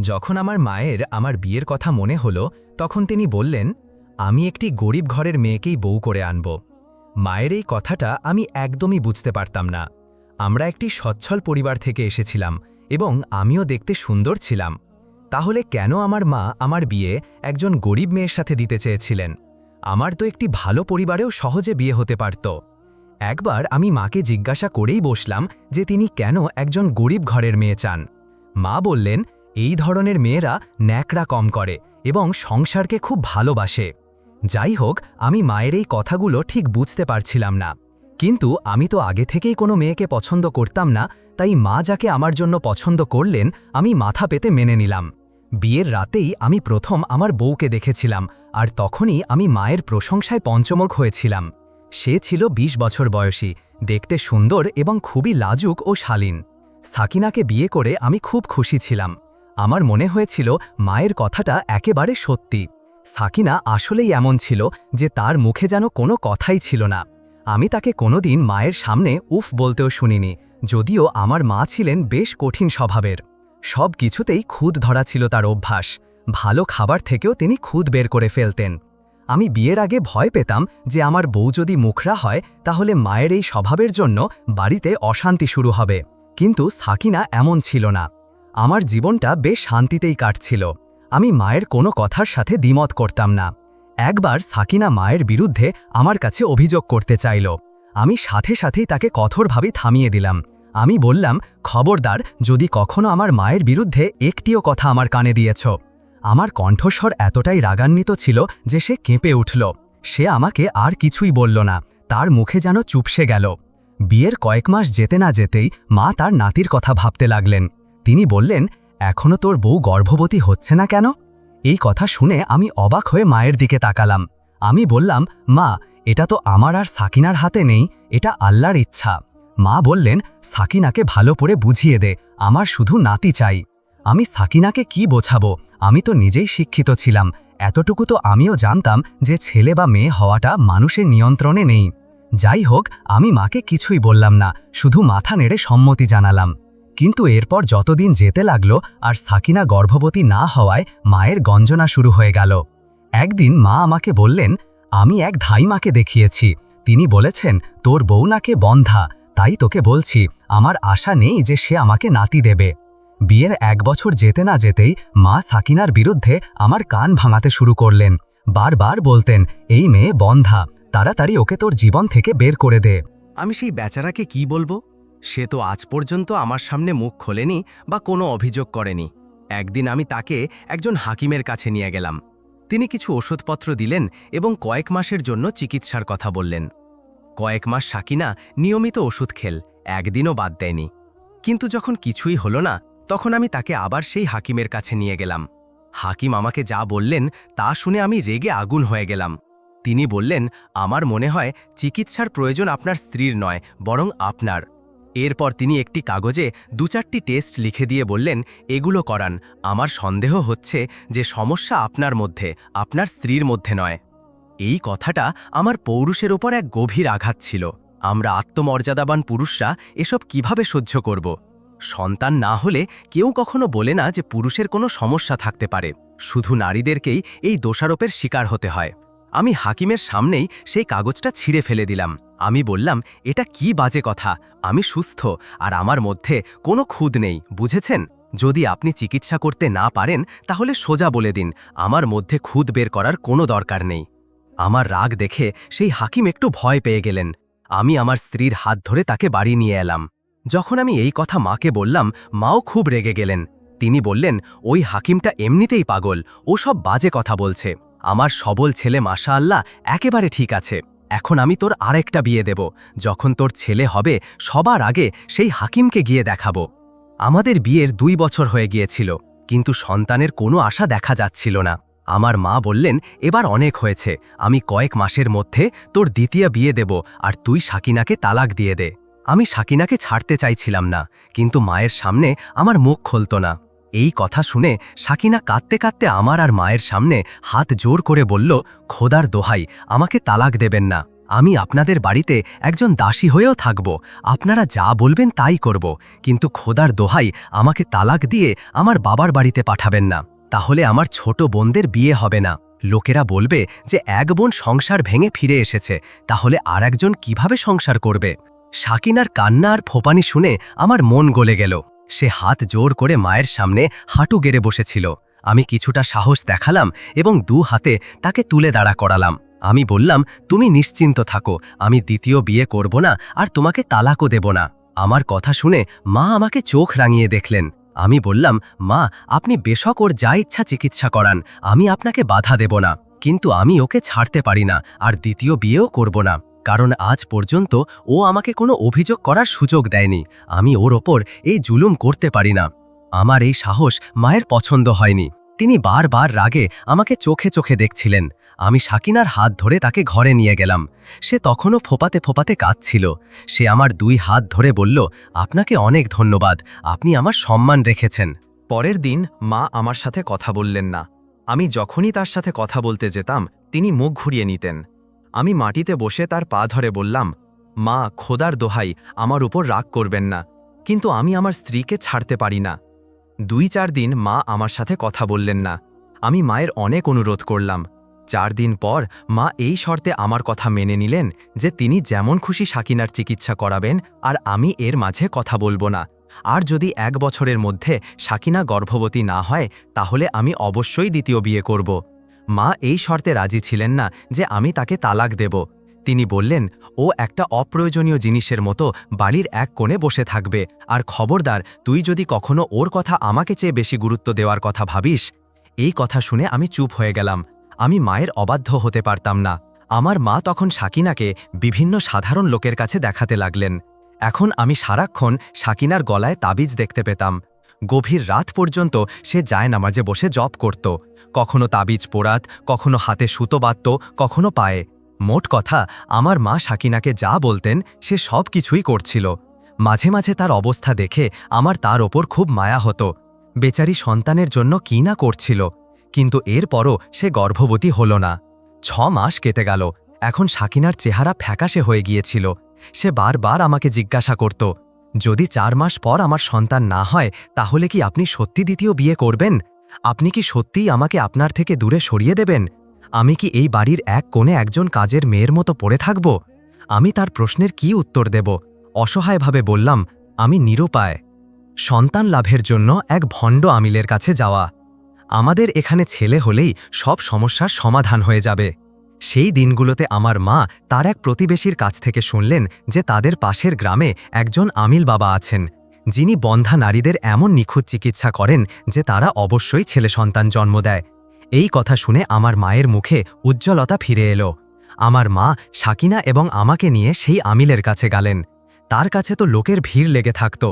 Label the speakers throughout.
Speaker 1: যখন আমার মায়ের আমার বিয়ের কথা মনে হলো, তখন তিনি বললেন, আমি একটি গরিব ঘরের মেয়েকেই বউ করে আনব। মায়ের এই কথাটা আমি একদমই বুঝতে পারতাম না। আমরা একটি সচ্ছল পরিবার থেকে এসেছিলাম এবং আমিও দেখতে সুন্দর ছিলাম। তাহলে কেন আমার মা আমার বিয়ে একজন গরিব মেয়ের সাথে দিতে চেয়েছিলেন? আমার তো একটি ভালো পরিবারেও সহজে বিয়ে হতে পারত। একবার আমি মাকে জিজ্ঞাসা করেই বসলাম যে তিনি কেন একজন গরিব ঘরের মেয়ে চান। মা বললেন এই ধরনের মেয়েরা ন্যাকড়া কম করে এবং সংসারকে খুব ভালোবাসে। যাই হোক, আমি মায়ের এই কথাগুলো ঠিক বুঝতে পারছিলাম না। কিন্তু আমি তো আগে থেকেই কোনো মেয়েকে পছন্দ করতাম না, তাই মা যাকে আমার জন্য পছন্দ করলেন, আমি মাথা পেতে মেনে নিলাম। বিয়ের রাতেই আমি প্রথম আমার বউকে দেখেছিলাম, আর তখনই আমি মায়ের প্রশংসায় পঞ্চমুখ হয়েছিলাম। সে ছিল ২০ বছর বয়সী, দেখতে সুন্দর এবং খুবই লাজুক ও শালীন। সাকিনাকে বিয়ে করে আমি খুব খুশি ছিলাম। আমার মনে হয়েছিল মায়ের কথাটা একেবারে সত্যি। সাকিনা আসলেই এমন ছিল যে তার মুখে যেন কোনো কথাই ছিল না। আমি তাকে কোনোদিন মায়ের সামনে উফ বলতেও শুনিনি, যদিও আমার মা ছিলেন বেশ কঠিন স্বভাবের। সব কিছুতেই খুদ ধরা ছিল তার অভ্যাস। ভালো খাবার থেকেও তিনি খুদ বের করে ফেলতেন। আমি বিয়ের আগে ভয় পেতাম যে আমার বউ যদি মুখরা হয়, তাহলে মায়ের এই স্বভাবের জন্য বাড়িতে অশান্তি শুরু হবে। কিন্তু সাকিনা এমন ছিল না। আমার জীবনটা বেশ শান্তিতেই কাটছিল। আমি মায়ের কোনো কথার সাথে দ্বিমত করতাম না। একবার সাকিনা মায়ের বিরুদ্ধে আমার কাছে অভিযোগ করতে চাইল। আমি সাথে সাথেই তাকে কঠোরভাবে থামিয়ে দিলাম। আমি বললাম, খবরদার, যদি কখনো আমার মায়ের বিরুদ্ধে একটিও কথা আমার কানে দিয়েছ। আমার কণ্ঠস্বর এতটাই রাগান্বিত ছিল যে সে কেঁপে উঠল। সে আমাকে আর কিছুই বলল না। তার মুখে যেন চুপসে গেল। বিয়ের কয়েক মাস যেতে না যেতেই মা তার নাতির কথা ভাবতে লাগলেন। তিনি বললেন এখনও তোর বউ গর্ভবতী হচ্ছে না কেন? এই কথা শুনে আমি অবাক হয়ে মায়ের দিকে তাকালাম। আমি বললাম, মা, এটা তো আমার আর সাকিনার হাতে নেই, এটা আল্লাহর ইচ্ছা। মা বললেন, সাকিনাকে ভালো করে বুঝিয়ে দে, আমার শুধু নাতি চাই। আমি সাকিনাকে কি বোঝাবো? আমি তো নিজেই শিক্ষিত ছিলাম, এতটুকু তো আমিও জানতাম যে ছেলে বা মেয়ে হওয়াটা মানুষের নিয়ন্ত্রণে নেই। যাই হোক, আমি মাকে কিছুই বললাম না, শুধু মাথা নেড়ে সম্মতি জানালাম। কিন্তু এরপর যতদিন যেতে লাগল আর সাকিনা গর্ভবতী না হওয়ায় মায়ের গঞ্জনা শুরু হয়ে গেল। একদিন মা আমাকে বললেন, আমি এক ধাইমাকে দেখিয়েছি। তিনি বলেছেন, তোর বউ নাকে বন্ধা। তাই তোকে বলছি, আমার আশা নেই যে সে আমাকে নাতি দেবে। বিয়ের এক বছর যেতে না যেতেই মা সাকিনার বিরুদ্ধে আমার কান ভাঙাতে শুরু করলেন। বারবার বলতেন, এই মেয়ে বন্ধা, তাড়াতাড়ি ওকে তোর জীবন থেকে বের করে দে।
Speaker 2: আমি সেই বেচারাকে কি বলব? সে তো আজ পর্যন্ত আমার সামনে মুখ খোলেনি বা কোনো অভিযোগ করেনি। একদিন আমি তাকে একজন হাকিমের কাছে নিয়ে গেলাম। তিনি কিছু ওষুধপত্র দিলেন এবং কয়েক মাসের জন্য চিকিৎসার কথা বললেন। কয়েক মাস সাকিনা নিয়মিত ওষুধ খেল, একদিনও বাদ দেয়নি। কিন্তু যখন কিছুই হলো না, তখন আমি তাকে আবার সেই হাকিমের কাছে নিয়ে গেলাম। হাকিম আমাকে যা বললেন তা শুনে আমি রেগে আগুন হয়ে গেলাম। তিনি বললেন, আমার মনে হয় চিকিৎসার প্রয়োজন আপনার স্ত্রীর নয়, বরং আপনার। এরপর তিনি একটি কাগজে দু চারটি টেস্ট লিখে দিয়ে বললেন, এগুলো করান। আমার সন্দেহ হচ্ছে যে সমস্যা আপনার মধ্যে, আপনার স্ত্রীর মধ্যে নয়। এই কথাটা আমার পৌরুষের ওপর এক গভীর আঘাত ছিল। আমরা আত্মমর্যাদাবান পুরুষরা এসব কীভাবে সহ্য করব? সন্তান না হলে কেউ কখনো বলে না যে পুরুষের কোনো সমস্যা থাকতে পারে। শুধু নারীদেরকেই এই দোষারোপের শিকার হতে হয়। আমি হাকিমের সামনেই সেই কাগজটা ছিঁড়ে ফেলে দিলাম। আমি বললাম, এটা কি বাজে কথা? আমি সুস্থ আর আমার মধ্যে কোনো খুদ নেই, বুঝেছেন? যদি আপনি চিকিৎসা করতে না পারেন, তাহলে সোজা বলে দিন, আমার মধ্যে খুদ বের করার কোনো দরকার নেই। আমার রাগ দেখে সেই হাকিম একটু ভয় পেয়ে গেলেন। আমি আমার স্ত্রীর হাত ধরে তাকে বাড়ি নিয়ে এলাম। যখন আমি এই কথা মাকে বললাম, মাও খুব রেগে গেলেন। তিনি বললেন, ওই হাকিমটা এমনিতেই পাগল, ও সব বাজে কথা বলছে। আমার সবল ছেলে মাশা আল্লাহ একেবারে ঠিক আছে। এখন আমি তোর আরেকটা বিয়ে দেব। যখন তোর ছেলে হবে, সবার আগে সেই হাকিমকে গিয়ে দেখাবো। আমাদের বিয়ের দুই বছর হয়ে গিয়েছিল, কিন্তু সন্তানের কোনো আশা দেখা যাচ্ছিল না। আমার মা বললেন, এবার অনেক হয়েছে, আমি কয়েক মাসের মধ্যে তোর দ্বিতীয় বিয়ে দেব আর তুই সাকিনাকে তালাক দিয়ে দে। আমি সাকিনাকে ছাড়তে চাইছিলাম না, কিন্তু মায়ের সামনে আমার মুখ খুলত না। এই কথা শুনে সাকিনা কাঁদতে কাঁদতে আমার আর মায়ের সামনে হাত জোর করে বলল, খোদার দোহাই, আমাকে তালাক দেবেন না। আমি আপনাদের বাড়িতে একজন দাসী হয়েও থাকব। আপনারা যা বলবেন তাই করব। কিন্তু খোদার দোহাই, আমাকে তালাক দিয়ে আমার বাবার বাড়িতে পাঠাবেন না। তাহলে আমার ছোট বোনদের বিয়ে হবে না। লোকেরা বলবে যে এক বোন সংসার ভেঙে ফিরে এসেছে। তাহলে আর একজন কীভাবে সংসার করবে? সাকিনার কান্না আর ফোপানি শুনে আমার মন গলে গেল। সে হাত জোর করে মায়ের সামনে হাঁটু গেড়ে বসেছিল। আমি কিছুটা সাহস দেখালাম এবং দু হাতে তাকে তুলে দাঁড়া করালাম। আমি বললাম, তুমি নিশ্চিন্ত থাকো, আমি দ্বিতীয় বিয়ে করব না আর তোমাকে তালাকও দেব না। আমার কথা শুনে মা আমাকে চোখ রাঙিয়ে দেখলেন। আমি বললাম, মা, আপনি বেশক ওর যা ইচ্ছা চিকিৎসা করান, আমি আপনাকে বাধা দেব না। কিন্তু আমি ওকে ছাড়তে পারি না আর দ্বিতীয় বিয়েও করব না। কারণ আজ পর্যন্ত ও আমাকে কোনো অভিযোগ করার সুযোগ দেয়নি। আমি ওর ওপর এই জুলুম করতে পারি না। আমার এই সাহস মায়ের পছন্দ হয়নি। তিনি বারবার রাগে আমাকে চোখে চোখে দেখছিলেন। আমি সাকিনার হাত ধরে তাকে ঘরে নিয়ে গেলাম। সে তখনও ফোপাতে ফোপাতে কাঁদছিল। সে আমার দুই হাত ধরে বলল, আপনাকে অনেক ধন্যবাদ। আপনি আমার সম্মান রেখেছেন।
Speaker 1: পরের দিন মা আমার সাথে কথা বললেন না। আমি যখনই তার সাথে কথা বলতে যেতাম, তিনি মুখ ঘুরিয়ে নিতেন। আমি মাটিতে বসে তার পা ধরে বললাম, মা, খোদার দোহাই, আমার উপর রাগ করবেন না। কিন্তু আমি আমার স্ত্রীকে ছাড়তে পারি না। দুই চার দিন মা আমার সাথে কথা বললেন না। আমি মায়ের অনেক অনুরোধ করলাম। চার দিন পর মা এই শর্তে আমার কথা মেনে নিলেন যে তিনি যেমন খুশি সাকিনার চিকিৎসা করাবেন, আর আমি এর মাঝে কথা বলব না। আর যদি এক বছরের মধ্যে সাকিনা গর্ভবতী না হয়, তাহলে আমি অবশ্যই দ্বিতীয় বিয়ে করব। মা এই শর্তে রাজি ছিলেন না যে আমি তাকে তালাক দেব। তিনি বললেন, ও একটা অপ্রয়োজনীয় জিনিসের মতো বাড়ির এক কোণে বসে থাকবে। আর খবরদার, তুই যদি কখনো ওর কথা আমাকে চেয়ে বেশি গুরুত্ব দেওয়ার কথা ভাবিস? এই কথা শুনে আমি চুপ হয়ে গেলাম। আমি মায়ের অবাধ্য হতে পারতাম না। আমার মা তখন সাকিনাকে বিভিন্ন সাধারণ লোকের কাছে দেখাতে লাগলেন। এখন আমি সারাক্ষণ সাকিনার গলায় তাবিজ দেখতে পেতাম। গভীর রাত পর্যন্ত সে যায় নামাজে বসে জপ করত। কখনো তাবিজ পোড়াত, কখনো হাতে সুতো বাঁধত, কখনো পায়ে। মোট কথা, আমার মা সাকিনাকে যা বলতেন, সে সব কিছুই করছিল। মাঝে মাঝে তার অবস্থা দেখে আমার তার ওপর খুব মায়া হতো। বেচারি সন্তানের জন্য কি না করছিল। কিন্তু এরপরও সে গর্ভবতী হল না। ছ মাস কেটে গেল। এখন সাকিনার চেহারা ফ্যাকাশে হয়ে গিয়েছিল। সে বারবার আমাকে জিজ্ঞাসা করত যদি চার মাস পর আমার সন্তান না হয়, তাহলে কি আপনি সত্যি দ্বিতীয় বিয়ে করবেন? আপনি কি সত্যিই আমাকে আপনার থেকে দূরে সরিয়ে দেবেন? আমি কি এই বাড়ির এক কোণে একজন কাজের মেয়ের মতো পড়ে থাকব? আমি তার প্রশ্নের কি উত্তর দেব? অসহায়ভাবে বললাম, আমি নিরুপায়। সন্তান লাভের জন্য এক ভণ্ড আমিলের কাছে যাওয়া। আমাদের এখানে ছেলে হলেই সব সমস্যার সমাধান হয়ে যাবে। সেই দিনগুলোতে আমার মা তার এক প্রতিবেশীর কাছ থেকে শুনলেন যে তাদের পাশের গ্রামে একজন আমিল বাবা আছেন। যিনি বন্ধা নারীদের এমন নিখুঁত চিকিৎসা করেন যে তারা অবশ্যই ছেলে সন্তান জন্ম দেয়। এই কথা শুনে আমার মায়ের মুখে উজ্জ্বলতা ফিরে এলো। আমার মা সাকিনা এবং আমাকে নিয়ে সেই আমিলের কাছে গেলেন। তার কাছে তো লোকের ভিড় লেগে থাকত।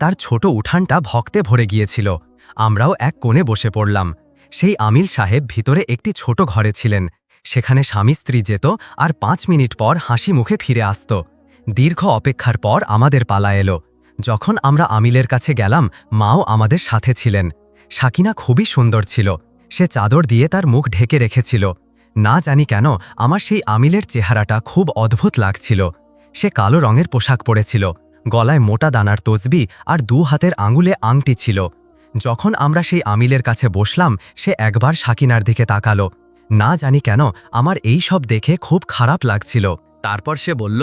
Speaker 1: তার ছোট উঠানটা ভক্তে ভরে গিয়েছিল। আমরাও এক কোণে বসে পড়লাম। সেই আমিল সাহেব ভিতরে একটি ছোট ঘরে ছিলেন। সেখানে স্বামী স্ত্রী যেত আর পাঁচ মিনিট পর হাসি মুখে ফিরে আসত। দীর্ঘ অপেক্ষার পর আমাদের পালা এলো। যখন আমরা আমিলের কাছে গেলাম, মাও আমাদের সাথে ছিলেন। সাকিনা খুবই সুন্দর ছিল। সে চাদর দিয়ে তার মুখ ঢেকে রেখেছিল। না জানি কেন, আমার সেই আমিলের চেহারাটা খুব অদ্ভুত লাগছিল। সে কালো রঙের পোশাক পরেছিল, গলায় মোটা দানার তসবি আর দু হাতের আঙুলে আংটি ছিল। যখন আমরা সেই আমিলের কাছে বসলাম, সে একবার সাকিনার দিকে তাকালো। না জানি কেন, আমার এই সব দেখে খুব খারাপ লাগছিল।
Speaker 3: তারপর সে বলল,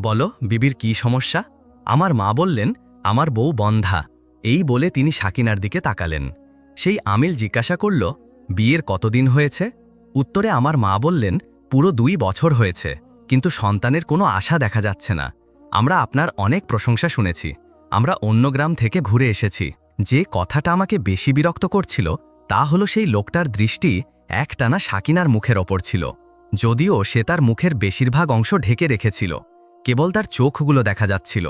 Speaker 3: বলো, বিবির কি সমস্যা? আমার মা বললেন, আমার বউ বন্ধা। এই বলে তিনি সাকিনার দিকে তাকালেন। সেই আমিল জিজ্ঞাসা করল, বিয়ের কতদিন হয়েছে? উত্তরে আমার মা বললেন, পুরো দুই বছর হয়েছে, কিন্তু সন্তানের কোনো আশা দেখা যাচ্ছে না। আমরা আপনার অনেক প্রশংসা শুনেছি। আমরা অন্য গ্রাম থেকে ঘুরে এসেছি। যে কথাটা আমাকে বেশি বিরক্ত করছিল, তা হলো সেই লোকটার দৃষ্টি একটানা সাকিনার মুখের ওপর ছিল, যদিও সে তার মুখের বেশিরভাগ অংশ ঢেকে রেখেছিল, কেবল তার চোখগুলো দেখা যাচ্ছিল।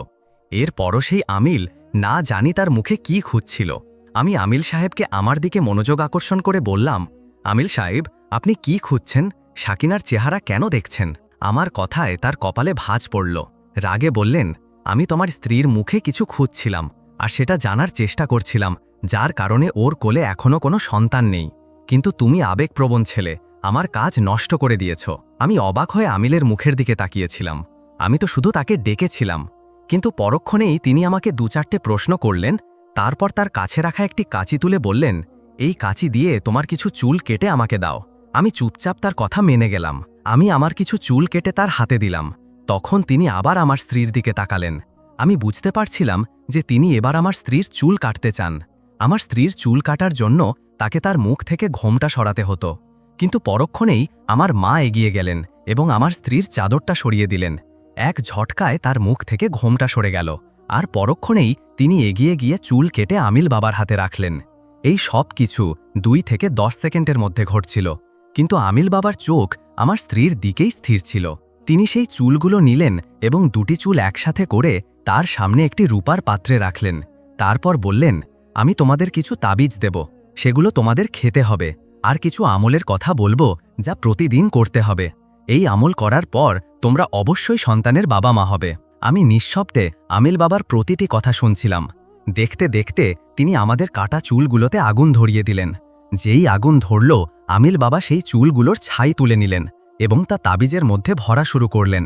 Speaker 3: এরপরও সেই আমিল না জানি তার মুখে কি খুঁজছিল। আমি আমিল সাহেবকে আমার দিকে মনোযোগ আকর্ষণ করে বললাম, আমিল সাহেব, আপনি কি খুঁজছেন? সাকিনার চেহারা কেন দেখছেন? আমার কথায় তার কপালে ভাঁজ পড়ল। রাগে বললেন, আমি তোমার স্ত্রীর মুখে কিছু খুঁজছিলাম, আর সেটা জানার চেষ্টা করছিলাম, যার কারণে ওর কোলে এখনও কোনো সন্তান নেই। কিন্তু তুমি আবেগপ্রবণ ছেলে, আমার কাজ নষ্ট করে দিয়েছ। আমি অবাক হয়ে আমিলের মুখের দিকে তাকিয়েছিলাম। আমি তো শুধু তাকে ডেকেছিলাম। কিন্তু পরক্ষণেই তিনি আমাকে দু চারটে প্রশ্ন করলেন, তারপর তার কাছে রাখা একটি কাঁচি তুলে বললেন, এই কাঁচি দিয়ে তোমার কিছু চুল কেটে আমাকে দাও। আমি চুপচাপ তার কথা মেনে গেলাম। আমি আমার কিছু চুল কেটে তার হাতে দিলাম। তখন তিনি আবার আমার স্ত্রীর দিকে তাকালেন। আমি বুঝতে পারছিলাম যে তিনি এবার আমার স্ত্রীর চুল কাটতে চান। আমার স্ত্রীর চুল কাটার জন্য তাকে তার মুখ থেকে ঘোমটা সরাতে হতো। কিন্তু পরক্ষণেই আমার মা এগিয়ে গেলেন এবং আমার স্ত্রীর চাদরটা সরিয়ে দিলেন। এক ঝটকায় তার মুখ থেকে ঘোমটা সরে গেল আর পরক্ষণেই তিনি এগিয়ে গিয়ে চুল কেটে আমিল বাবার হাতে রাখলেন। এই সব কিছু দুই থেকে দশ সেকেন্ডের মধ্যে ঘটছিল। কিন্তু আমিল বাবার চোখ আমার স্ত্রীর দিকেই স্থির ছিল। তিনি সেই চুলগুলো নিলেন এবং দুটি চুল একসাথে করে তার সামনে একটি রূপার পাত্রে রাখলেন। তারপর বললেন আমি তোমাদের কিছু তাবিজ দেব, সেগুলো তোমাদের খেতে হবে, আর কিছু আমলের কথা বলব যা প্রতিদিন করতে হবে। এই আমল করার পর তোমরা অবশ্যই সন্তানের বাবা মা হবে। আমি নিঃশব্দে আমিল বাবার প্রতিটি কথা শুনছিলাম। দেখতে দেখতে তিনি আমাদের কাটা চুলগুলোতে আগুন ধরিয়ে দিলেন। যেই আগুন ধরল, আমিল বাবা সেই চুলগুলোর ছাই তুলে নিলেন এবং তা তাবিজের মধ্যে ভরা শুরু করলেন।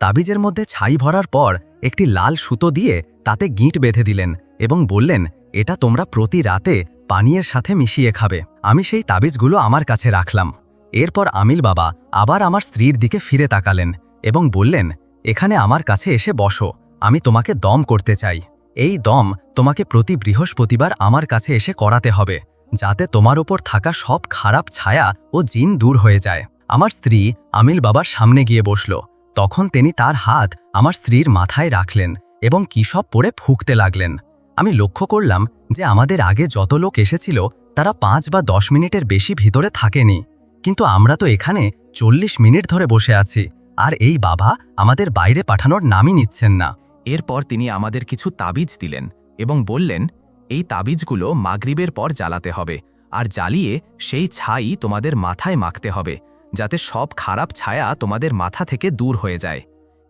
Speaker 3: তাবিজের মধ্যে ছাই ভরার পর একটি লাল সুতো দিয়ে তাতে গিঁট বেঁধে দিলেন এবং বললেন এটা তোমরা প্রতি রাতে পানীয়ের সাথে মিশিয়ে খাবে। আমি সেই তাবিজগুলো আমার কাছে রাখলাম। এরপর আমিল বাবা আবার আমার স্ত্রীর দিকে ফিরে তাকালেন এবং বললেন, এখানে আমার কাছে এসে বসো, আমি তোমাকে দম করতে চাই। এই দম তোমাকে প্রতি বৃহস্পতিবার আমার কাছে এসে করাতে হবে, যাতে তোমার ওপর থাকা সব খারাপ ছায়া ও জিন দূর হয়ে যায়। আমার স্ত্রী আমিল বাবার সামনে গিয়ে বসল। তখন তিনি তার হাত আমার স্ত্রীর মাথায় রাখলেন এবং কী সব পরে ফুঁকতে লাগলেন। আমি লক্ষ্য করলাম যে আমাদের আগে যত লোক এসেছিল, তারা পাঁচ বা দশ মিনিটের বেশি ভিতরে থাকেনি। কিন্তু আমরা তো এখানে চল্লিশ মিনিট ধরে বসে আছি, আর এই বাবা আমাদের বাইরে পাঠানোর নামই নিচ্ছেন না।
Speaker 4: এরপর তিনি আমাদের কিছু তাবিজ দিলেন এবং বললেন, এই তাবিজগুলো মাগরিবের পর জ্বালাতে হবে, আর জ্বালিয়ে সেই ছাই তোমাদের মাথায় মাখতে হবে, যাতে সব খারাপ ছায়া তোমাদের মাথা থেকে দূর হয়ে যায়।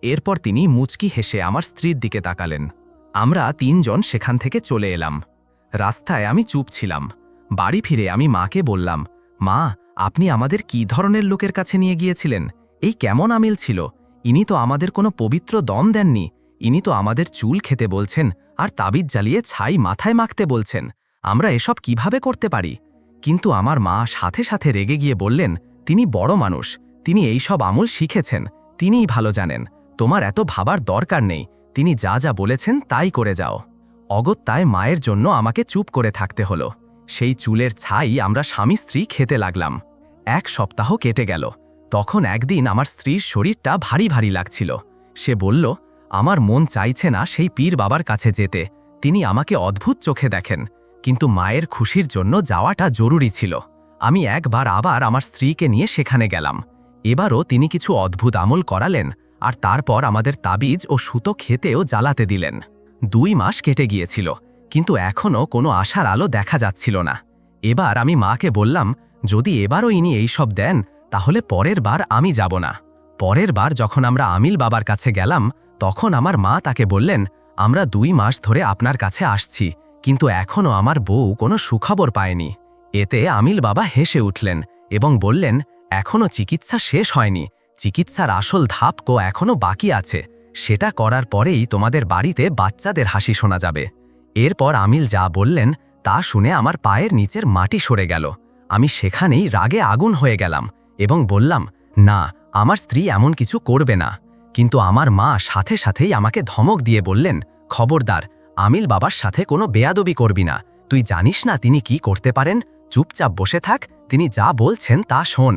Speaker 4: এরপর তিনি মুচকি হেসে আমার স্ত্রীর দিকে তাকালেন। আমরা তিনজন সেখান থেকে চলে এলাম। রাস্তায় আমি চুপ ছিলাম। বাড়ি ফিরে আমি মাকে বললাম, মা, আপনি আমাদের কি ধরনের লোকের কাছে নিয়ে গিয়েছিলেন? এই কেমন আমিল ছিল? ইনি তো আমাদের কোনো পবিত্র দম দেননি। ইনি তো আমাদের চুল খেতে বলছেন আর তাবিজ জ্বালিয়ে ছাই মাথায় মাখতে বলছেন। আমরা এসব কীভাবে করতে পারি? কিন্তু আমার মা সাথে সাথে রেগে গিয়ে বললেন, তিনি বড় মানুষ। তিনি এই সব আমল শিখেছেন। তিনিই ভালো জানেন। তোমার এত ভাবার দরকার নেই। তিনি যা যা বলেছেন তাই করে যাও। অগত্যায় মায়ের জন্য আমাকে চুপ করে থাকতে হলো। সেই চুলের ছাই আমরা স্বামী স্ত্রী খেতে লাগলাম। এক সপ্তাহ কেটে গেল। তখন একদিন আমার স্ত্রীর শরীরটা ভারী ভারী লাগছিল। সে বলল, আমার মন চাইছে না সেই পীর বাবার কাছে যেতে। তিনি আমাকে অদ্ভুত চোখে দেখেন, কিন্তু মায়ের খুশির জন্য যাওয়াটা জরুরি ছিল। আমি একবার আবার আমার স্ত্রীকে নিয়ে সেখানে গেলাম। এবারও তিনি কিছু অদ্ভুত আমল করালেন আর তারপর আমাদের তাবিজ ও সুতো খেতেও জ্বালাতে দিলেন। দুই মাস কেটে গিয়েছিল, কিন্তু এখনও কোনো আশার আলো দেখা যাচ্ছিল না। এবার আমি মাকে বললাম, যদি এবারও ইনি এইসব দেন, তাহলে পরের বার আমি যাব না। পরের বার যখন আমরা আমিল বাবার কাছে গেলাম, তখন আমার মা তাকে বললেন, আমরা দুই মাস ধরে আপনার কাছে আসছি, কিন্তু এখনও আমার বউ কোনো সুখবর পায়নি। এতে আমিল বাবা হেসে উঠলেন এবং বললেন, এখনও চিকিৎসা শেষ হয়নি চিকিৎসার আসল ধাপকো এখনও বাকি আছে। সেটা করার পরেই তোমাদের বাড়িতে বাচ্চাদের হাসি শোনা যাবে। এরপর আমিল যা বললেন, তা শুনে আমার পায়ের নিচের মাটি সরে গেল। আমি সেখানেই রাগে আগুন হয়ে গেলাম এবং বললাম, না, আমার স্ত্রী এমন কিছু করবে না। কিন্তু আমার মা সাথে সাথেই আমাকে ধমক দিয়ে বললেন, খবরদার, আমিল বাবার সাথে কোনো বেয়াদবি করবি না। তুই জানিস না তিনি কি করতে পারেন? চুপচাপ বসে থাক, তিনি যা বলছেন তা শোন।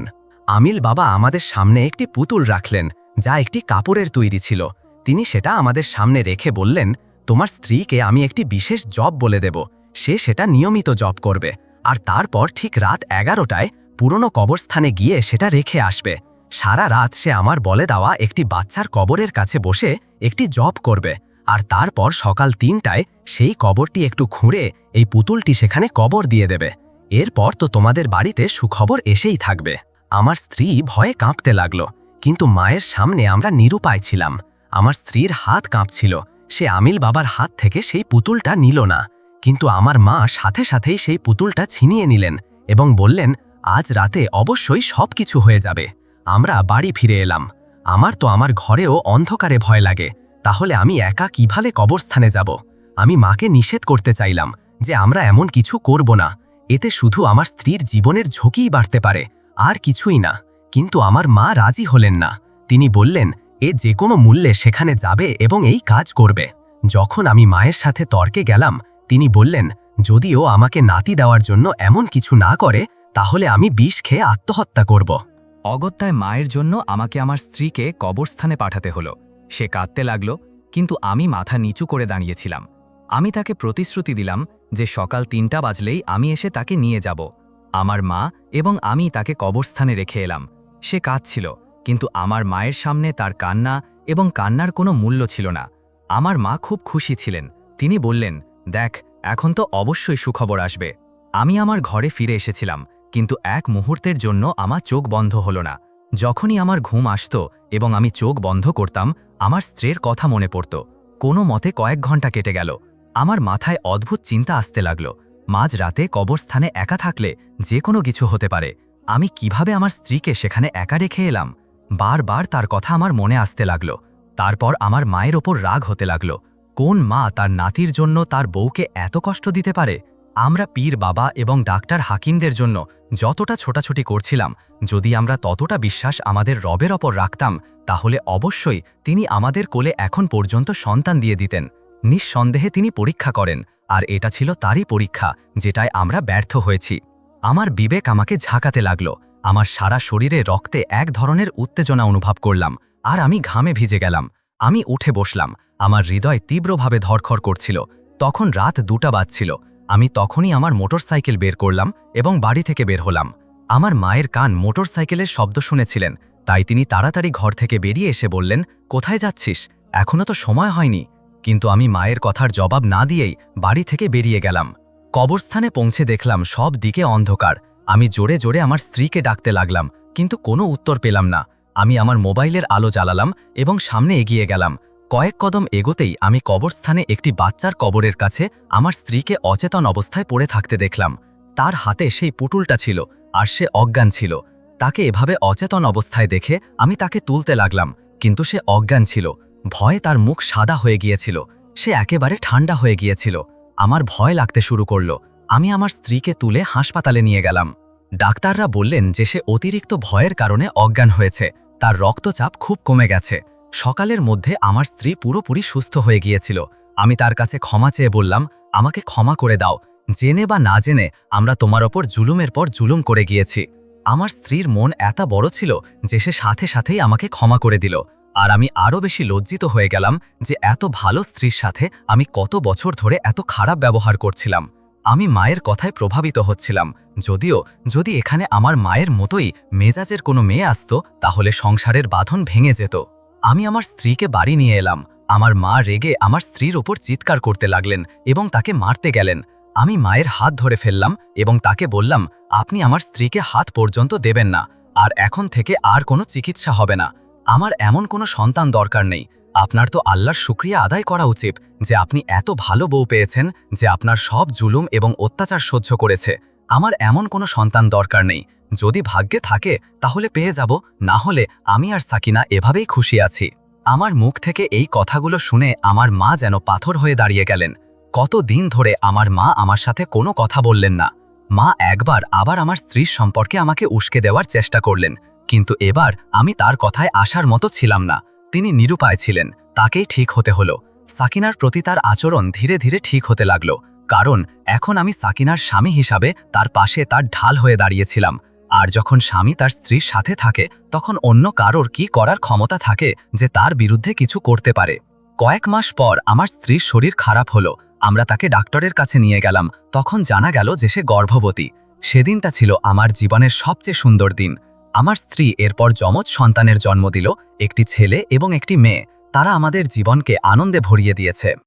Speaker 4: আমিল বাবা আমাদের সামনে একটি পুতুল রাখলেন, যা একটি কাপড়ের তৈরি ছিল। তিনি সেটা আমাদের সামনে রেখে বললেন, তোমার স্ত্রীকে আমি একটি বিশেষ জব বলে দেব। সে সেটা নিয়মিত জব করবে। আর তারপর ঠিক রাত এগারোটায় পুরনো কবরস্থানে গিয়ে সেটা রেখে আসবে। সারা রাত সে আমার বলে দেওয়া একটি বাচ্চার কবরের কাছে বসে একটি জব করবে। আর তারপর সকাল তিনটায় সেই কবরটি একটু খুঁড়ে এই পুতুলটি সেখানে কবর দিয়ে দেবে। এরপর তো তোমাদের বাড়িতে সুখবর এসেই থাকবে। আমার স্ত্রী ভয়ে কাঁপতে লাগল, কিন্তু মায়ের সামনে আমরা নিরুপায় ছিলাম। আমার স্ত্রীর হাত কাঁপছিল, সে আমিল বাবার হাত থেকে সেই পুতুলটা নিল না, কিন্তু আমার মা সাথে সাথেই সেই পুতুলটা ছিনিয়ে নিলেন এবং বললেন, আজ রাতে অবশ্যই সব কিছু হয়ে যাবে। আমরা বাড়ি ফিরে এলাম। আমার তো আমার ঘরেও অন্ধকারে ভয় লাগে। তাহলে আমি একা কীভাবে কবরস্থানে যাব? আমি মাকে নিষেধ করতে চাইলাম যে আমরা এমন কিছু করব না। এতে শুধু আমার স্ত্রীর জীবনের ঝুঁকিই বাড়তে পারে। আর কিছুই না। কিন্তু আমার মা রাজি হলেন না। তিনি বললেন, এ যে কোনো মূল্যে সেখানে যাবে এবং এই কাজ করবে। যখন আমি মায়ের সাথে তর্কে গেলাম, তিনি বললেন, যদিও আমাকে নাতি দেওয়ার জন্য এমন কিছু না করে, তাহলে আমি বিষ খেয়ে আত্মহত্যা করব।
Speaker 3: অগত্যায় মায়ের জন্য আমাকে আমার স্ত্রীকে কবরস্থানে পাঠাতে হলো। সে কাঁদতে লাগল, কিন্তু আমি মাথা নিচু করে দাঁড়িয়েছিলাম। আমি তাকে প্রতিশ্রুতি দিলাম যে সকাল তিনটা বাজলেই আমি এসে তাকে নিয়ে যাব। আমার মা এবং আমি তাকে কবরস্থানে রেখে এলাম। সে কাঁদছিল, কিন্তু আমার মায়ের সামনে তার কান্না এবং কান্নার কোনো মূল্য ছিল না। আমার মা খুব খুশি ছিলেন। তিনি বললেন, দেখ, এখন তো অবশ্যই সুখবর আসবে। আমি আমার ঘরে ফিরে এসেছিলাম, কিন্তু এক মুহূর্তের জন্য আমার চোখ বন্ধ হলো না। যখনই আমার ঘুম আসত এবং আমি চোখ বন্ধ করতাম, আমার স্ত্রীর কথা মনে পড়ত। কোনো মতে কয়েক ঘণ্টা কেটে গেল। আমার মাথায় অদ্ভুত চিন্তা আসতে লাগল। মাঝ রাতে কবরস্থানে একা থাকলে যে কোনো কিছু হতে পারে। আমি কীভাবে আমার স্ত্রীকে সেখানে একা রেখে এলাম? বারবার তার কথা আমার মনে আসতে লাগল। তারপর আমার মায়ের ওপর রাগ হতে লাগল। কোন মা তার নাতির জন্য তার বউকে এত কষ্ট দিতে পারে? আমরা পীর বাবা এবং ডাক্তার হাকিমদের জন্য যতটা ছোটাছুটি করছিলাম, যদি আমরা ততটা বিশ্বাস আমাদের রবের ওপর রাখতাম, তাহলে অবশ্যই তিনি আমাদের কোলে এখন পর্যন্ত সন্তান দিয়ে দিতেন। নিঃসন্দেহে তিনি পরীক্ষা করেন। আর এটা ছিল তারই পরীক্ষা, যেটায় আমরা ব্যর্থ হয়েছি। আমার বিবেক আমাকে ঝাঁকাতে লাগল। আমার সারা শরীরে রক্তে এক ধরনের উত্তেজনা অনুভব করলাম, আর আমি ঘামে ভিজে গেলাম। আমি উঠে বসলাম। আমার হৃদয় তীব্রভাবে ধরখর করছিল। তখন রাত দুটা বাজছিল। আমি তখনই আমার মোটরসাইকেল বের করলাম এবং বাড়ি থেকে বের হলাম। আমার মায়ের কান মোটরসাইকেলের শব্দ শুনেছিলেন, তাই তিনি তাড়াতাড়ি ঘর থেকে বেরিয়ে এসে বললেন, কোথায় যাচ্ছিস? এখনও তো সময় হয়নি। কিন্তু আমি মায়ের কথার জবাব না দিয়েই বাড়ি থেকে বেরিয়ে গেলাম। কবরস্থানে পৌঁছে দেখলাম সব দিকে অন্ধকার। আমি জোরে জোরে আমার স্ত্রীকে ডাকতে লাগলাম, কিন্তু কোনো উত্তর পেলাম না। আমি আমার মোবাইলের আলো জ্বালালাম এবং সামনে এগিয়ে গেলাম। কয়েক কদম এগোতেই আমি কবরস্থানে একটি বাচ্চার কবরের কাছে আমার স্ত্রীকে অচেতন অবস্থায় পড়ে থাকতে দেখলাম। তার হাতে সেই পুটুলটা ছিল আর সে অজ্ঞান ছিল। তাকে এভাবে অচেতন অবস্থায় দেখে আমি তাকে তুলতে লাগলাম, কিন্তু সে অজ্ঞান ছিল। ভয়ে তার মুখ সাদা হয়ে গিয়েছিল। সে একেবারে ঠান্ডা হয়ে গিয়েছিল। আমার ভয় লাগতে শুরু করল। আমি আমার স্ত্রীকে তুলে হাসপাতালে নিয়ে গেলাম। ডাক্তাররা বললেন যে সে অতিরিক্ত ভয়ের কারণে অজ্ঞান হয়েছে। তার রক্তচাপ খুব কমে গেছে। সকালের মধ্যে আমার স্ত্রী পুরোপুরি সুস্থ হয়ে গিয়েছিল। আমি তার কাছে ক্ষমা চেয়ে বললাম, আমাকে ক্ষমা করে দাও। জেনে বা না জেনে আমরা তোমার ওপর জুলুমের পর জুলুম করে গিয়েছি। আমার স্ত্রীর মন এত বড় ছিল যে সে সাথে সাথেই আমাকে ক্ষমা করে দিল। আর আমি আরও বেশি লজ্জিত হয়ে গেলাম যে এত ভালো স্ত্রীর সাথে আমি কত বছর ধরে এত খারাপ ব্যবহার করছিলাম। আমি মায়ের কথায় প্রভাবিত হচ্ছিলাম। যদিও, যদি এখানে আমার মায়ের মতোই মেজাজের কোনো মেয়ে আসতো, তাহলে সংসারের বাঁধন ভেঙে যেত। আমি আমার স্ত্রীকে বাড়ি নিয়ে এলাম। আমার মা রেগে আমার স্ত্রীর ওপর চিৎকার করতে লাগলেন এবং তাকে মারতে গেলেন। আমি মায়ের হাত ধরে ফেললাম এবং তাকে বললাম, আপনি আমার স্ত্রীকে হাত পর্যন্ত দেবেন না। আর এখন থেকে আর কোনো চিকিৎসা হবে না। আমার এমন কোনো সন্তান দরকার নেই। আপনার তো আল্লাহর শুক্রিয়া আদায় করা উচিত যে আপনি এত ভালো বউ পেয়েছেন যে আপনার সব জুলুম এবং অত্যাচার সহ্য করেছে। আমার এমন কোনো সন্তান দরকার নেই। যদি ভাগ্যে থাকে, তাহলে পেয়ে যাব, না হলে আমি আর সাকিনা এভাবেই খুশি আছি। আমার মুখ থেকে এই কথাগুলো শুনে আমার মা যেন পাথর হয়ে দাঁড়িয়ে গেলেন। কত দিন ধরে আমার মা আমার সাথে কোনো কথা বললেন না। মা একবার আবার আমার স্ত্রীর সম্পর্কে আমাকে উস্কে দেওয়ার চেষ্টা করলেন। কিন্তু এবার আমি তার কথায় আসার মতো ছিলাম না। তিনি নিরুপায় ছিলেন, তাকেই ঠিক হতে হলো। সাকিনার প্রতি তার আচরণ ধীরে ধীরে ঠিক হতে লাগল, কারণ এখন আমি সাকিনার স্বামী হিসাবে তার পাশে তার ঢাল হয়ে দাঁড়িয়েছিলাম। আর যখন স্বামী তার স্ত্রীর সাথে থাকে, তখন অন্য কারোর কি করার ক্ষমতা থাকে যে তার বিরুদ্ধে কিছু করতে পারে। কয়েক মাস পর আমার স্ত্রীর শরীর খারাপ হলো, আমরা তাকে ডাক্তারের কাছে নিয়ে গেলাম, তখন জানা গেল যে সে গর্ভবতী। সেদিনটা ছিল আমার জীবনের সবচেয়ে সুন্দর দিন। আমার স্ত্রী এরপর যমজ সন্তানের জন্ম দিল, একটি ছেলে এবং একটি মেয়ে। তারা আমাদের জীবনকে আনন্দে ভরিয়ে দিয়েছে।